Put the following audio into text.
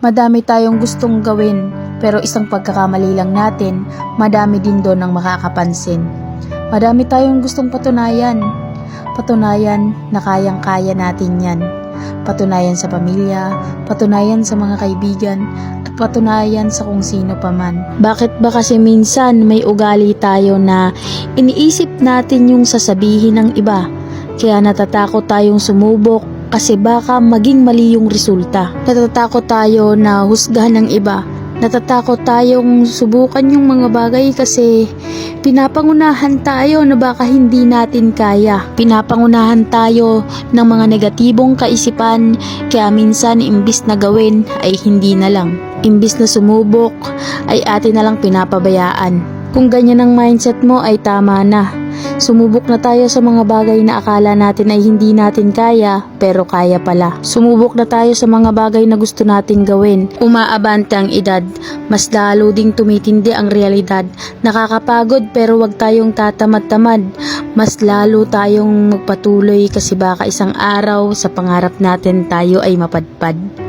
Madami tayong gustong gawin, pero isang pagkakamali lang natin, madami din doon ang makakapansin. Madami tayong gustong patunayan. Patunayan na kayang-kaya natin yan. Patunayan sa pamilya, patunayan sa mga kaibigan, at patunayan sa kung sino paman. Bakit ba kasi minsan may ugali tayo na iniisip natin yung sasabihin ng iba? Kaya natatakot tayong sumubok kasi baka maging mali yung resulta. Natatakot tayo na husgahan ng iba. Natatakot tayong subukan yung mga bagay kasi pinapangunahan tayo na baka hindi natin kaya. Pinapangunahan tayo ng mga negatibong kaisipan kaya minsan imbis na gawin ay hindi na lang. Imbis na sumubok ay atin na lang pinapabayaan. Kung ganyan ang mindset mo ay tama na. Sumubok na tayo sa mga bagay na akala natin ay hindi natin kaya, pero kaya pala. Sumubok na tayo sa mga bagay na gusto nating gawin. Umaabante ang edad, mas lalo ding tumitindi ang realidad. Nakakapagod pero wag tayong tatamad-tamad. Mas lalo tayong magpatuloy kasi baka isang araw sa pangarap natin tayo ay mapadpad.